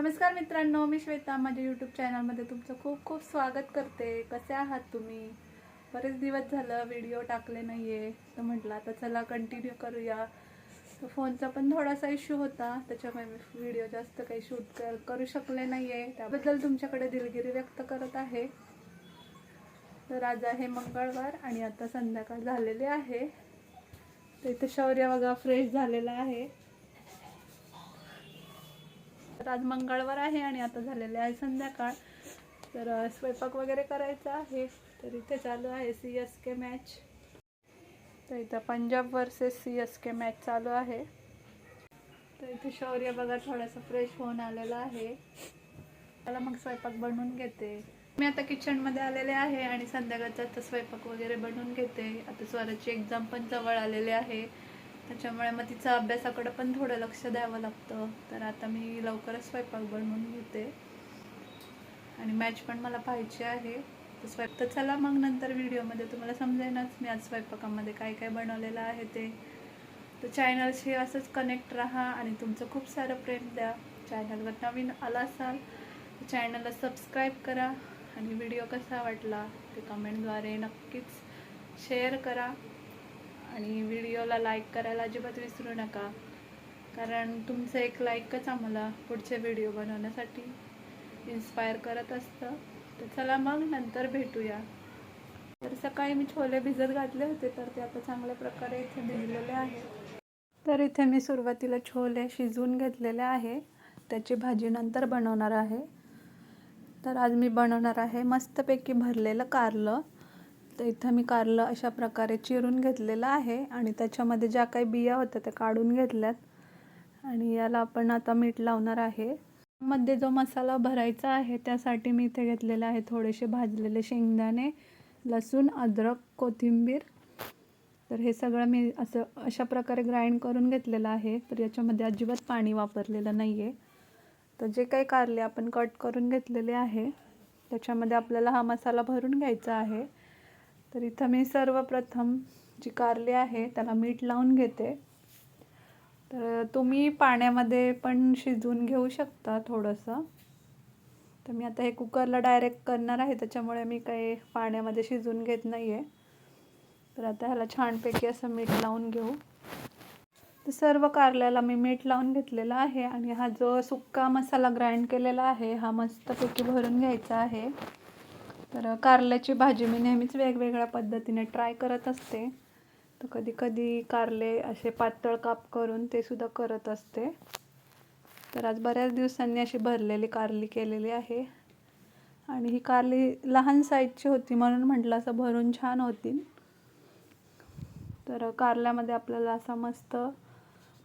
नमस्कार मित्रांनो मी श्वेता. माझ्या यूट्यूब चॅनलमध्ये तुमचं खूप खूप स्वागत करते. कसे आहात तुम्ही? बरेच दिवस झालं व्हिडिओ टाकले नाही आहे तर म्हटलं आता चला कंटिन्यू करूया. तर फोनचा पण थोडासा इश्यू होता. त्याच्यामुळे मी व्हिडिओ जास्त काही शूट कर करू शकले नाही आहे त्याबद्दल तुमच्याकडे दिलगिरी व्यक्त करत आहे. तर आज आहे मंगळवार आणि आता संध्याकाळ झालेली आहे. तर इथे शौर्य बघा फ्रेश झालेला आहे. तर आज मंगळवार आहे आणि आता झालेले आहे संध्याकाळ. तर स्वयंपाक वगैरे करायचा आहे. तर इथे चालू आहे सी एस के मॅच तर इथं Punjab versus C S K match चालू आहे. तर इथे शौर्य बघा थोडासा फ्रेश होऊन आलेला आहे. त्याला मग स्वयंपाक बनवून घेते. मी आता किचनमध्ये आलेले आहे आणि संध्याकाळचा आता स्वयंपाक वगैरे बनवून घेते. आता स्वराची एक्झाम पण जवळ आलेले आहे. त्याच्यामुळे मग तिचा अभ्यासाकडे पण थोडं लक्ष द्यावं लागतं. तर आता मी लवकरच स्वयंपाक बनवून घेते. आणि मॅच पण मला पाहायची आहे. तर स्वयं तर चला मग नंतर व्हिडिओमध्ये. तुम्हाला समजेनच मी आज स्वयंपाकामध्ये काय काय बनवलेलं आहे ते. तर चॅनलशी असंच कनेक्ट राहा आणि तुमचं खूप सारं प्रेम द्या. चॅनलवर नवीन आला असाल तर चॅनलला सबस्क्राईब करा. आणि व्हिडिओ कसा वाटला ते कमेंटद्वारे नक्कीच शेअर करा. आणि व्हिडिओला लाईक करायला अजिबात विसरू नका. कारण तुमचं एक लाईकच आम्हाला पुढचे व्हिडिओ बनवण्यासाठी इन्स्पायर करत असतं. तर चला मग नंतर भेटूया. तर सकाळी मी छोले भिजत घातले होते तर ते आता चांगल्या प्रकारे इथे भिजलेले आहे तर इथे मी सुरुवातीला छोले शिजवून घेतलेले आहे. त्याची भाजी नंतर बनवणार आहे. तर आज मी बनवणार आहे मस्तपैकी भरलेलं कारलं. तर इथं मी कारलं अशा प्रकारे चिरून घेतलेलं आहे आणि त्याच्यामध्ये ज्या काही बिया होत्या त्या काढून घेतल्यात. आणि याला आपण आता मीठ लावणार आहे. मध्ये जो मसाला भरायचा आहे त्यासाठी मी इथे घेतलेलं आहे थोडेसे भाजलेले शेंगदाणे लसूण अद्रक कोथिंबीर. तर हे सगळं मी असं अशा प्रकारे ग्राइंड करून घेतलेलं आहे. तर याच्यामध्ये अजिबात पाणी वापरलेलं नाही आहे तर जे काही कारले आपण कट करून घेतलेले आहे त्याच्यामध्ये आपल्याला हा मसाला भरून घ्यायचा आहे. तर इथं मी सर्वप्रथम जी कारली आहे त्याला मीठ लावून घेते. तर तुम्ही पाण्यामध्ये पण शिजवून घेऊ शकता थोडंसं. तर मी आता हे कुकरला डायरेक्ट करणार आहे त्याच्यामुळे मी काही पाण्यामध्ये शिजवून घेत नाही आहे तर आता ह्याला छानपैकी असं मीठ लावून घेऊ. तर सर्व कारल्याला मी मीठ लावून घेतलेला आहे आणि हा जो सुक्का मसाला ग्राइंड केलेला आहे हा मस्तपैकी भरून घ्यायचा आहे. तर कारल्याची भाजी मी नेहमीच वेगवेगळ्या पद्धतीने ट्राय करत असते. तर कधी कधी कारले असे पातळ काप करून ते सुद्धा करत असते. तर आज बऱ्याच दिवसांनी अशी भरलेली कारली केलेली आहे. आणि ही कारली लहान साईजची होती म्हणून म्हटलं असं भरून छान होती तर कारल्यामध्ये आपल्याला असा मस्त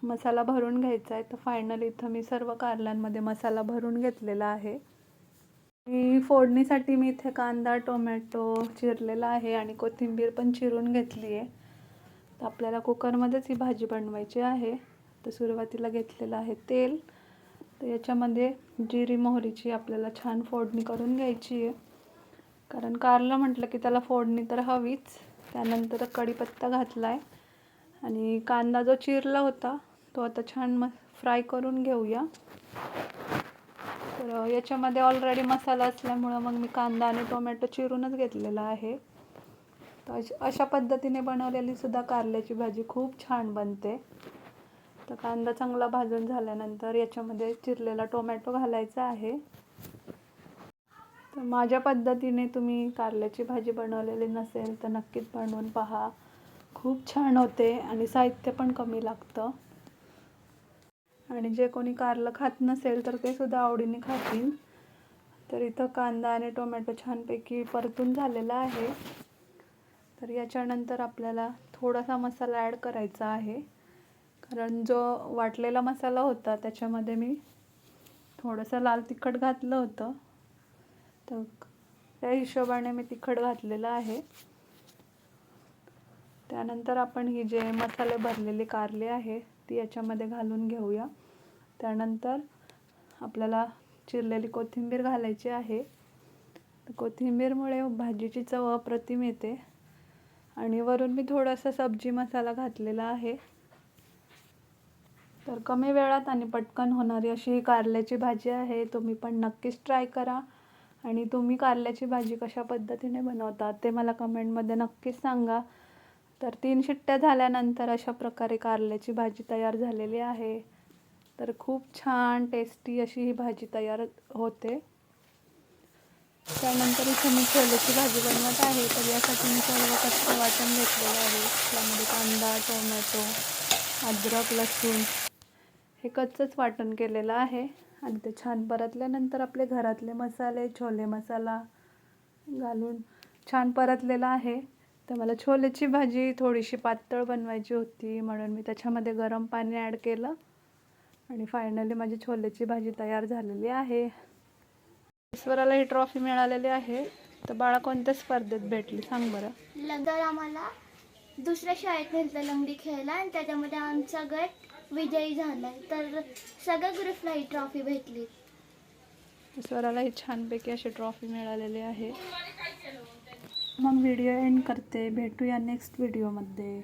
मसाला भरून घ्यायचा आहे. तर फायनली इथं मी सर्व कारल्यांमध्ये मसाला भरून घेतलेला आहे. मी फोडणीसाठी मी इथे कांदा टोमॅटो चिरलेला आहे आणि कोथिंबीर पण चिरून घेतली आहे. तर आपल्याला कुकरमध्येच ही भाजी बनवायची आहे. तर सुरुवातीला घेतलेलं आहे तेल. तर याच्यामध्ये जिरी मोहरीची आपल्याला छान फोडणी करून घ्यायची आहे. कारण कारलं म्हटलं की त्याला फोडणी तर हवीच. त्यानंतर कढीपत्ता घातला आहे आणि कांदा जो चिरला होता तो आता छान म फ्राय करून घेऊया. तर याच्यामध्ये ऑलरेडी मसाला असल्यामुळं मग मी कांदा आणि टोमॅटो चिरूनच घेतलेला आहे. तर अश अशा पद्धतीने बनवलेली सुद्धा कारल्याची भाजी खूप छान बनते. तर कांदा चांगला भाजून झाल्यानंतर याच्यामध्ये चिरलेला टोमॅटो घालायचा आहे. तर माझ्या पद्धतीने तुम्ही कारल्याची भाजी बनवलेली नसेल तर नक्कीच बनवून पहा. खूप छान होते आणि साहित्य पण कमी लागतं. आणि जे कोणी कारलं खात नसेल तर ते सुद्धा आवडीने खातील. तर इथं कांदा आणि टोमॅटो छानपैकी परतून झालेला आहे. तर याच्यानंतर आपल्याला थोडासा मसाला ॲड करायचा आहे. कारण जो वाटलेला मसाला होता त्याच्यामध्ये मी थोडंसं लाल तिखट घातलं होतं. तर त्या हिशोबाने मी तिखट घातलेलं आहे. त्यानंतर आपण ही जे मसाले भरलेली कारली आहे ती याच्यामध्ये घालून घेऊया. त्यानंतर आपल्याला चिरलेली कोथिंबीर घालायची आहे. कोथिंबीरमुळे भाजीची चव अप्रतिम येते. आणि वरून मी थोडासा सब्जी मसाला घातलेला आहे. तर कमी वेळात आणि पटकन होणारी अशी ही कारल्याची भाजी आहे. तुम्ही पण नक्कीच ट्राय करा. आणि तुम्ही कारल्याची भाजी कशा पद्धतीने बनवतात ते मला कमेंटमध्ये नक्कीच सांगा. तर तीन शिट्ट्या झाल्यानंतर अशा प्रकारे कारल्याची भाजी तयार झालेली आहे. तर खूप छान टेस्टी अशी ही भाजी तयार होते. त्यानंतर इथे मी छोलेची भाजी बनवत आहे तर यासाठी मी सर्व कच्चं वाटण घेतलेलं आहे. त्यामध्ये कांदा टोमॅटो अद्रक लसूण हे कच्चंच वाटण केलेलं आहे. आणि ते छान परतल्यानंतर आपले घरातले मसाले छोले मसाला घालून छान परतलेला आहे. तर मला छोलेची भाजी थोडीशी पातळ बनवायची होती म्हणून मी त्याच्यामध्ये गरम पाणी ॲड केलं. आणि फायनली माझी छोलेची भाजी तयार झालेली आहे. ईश्वराला ही ट्रॉफी मिळालेली आहे. तर बाळा कोणत्या स्पर्धेत भेटली सांग बरं. नंतर आम्हाला दुसऱ्या शाळेत नेलं लंगडी खेळायला आणि त्याच्यामध्ये आमचा गट विजयी झालाय तर सगळ्या ग्रुपला ही ट्रॉफी भेटली. ईश्वराला ही छानपैकी अशी ट्रॉफी मिळालेली आहे. मग व्हिडिओ एंड करते. भेटूया नेक्स्ट व्हिडिओमध्ये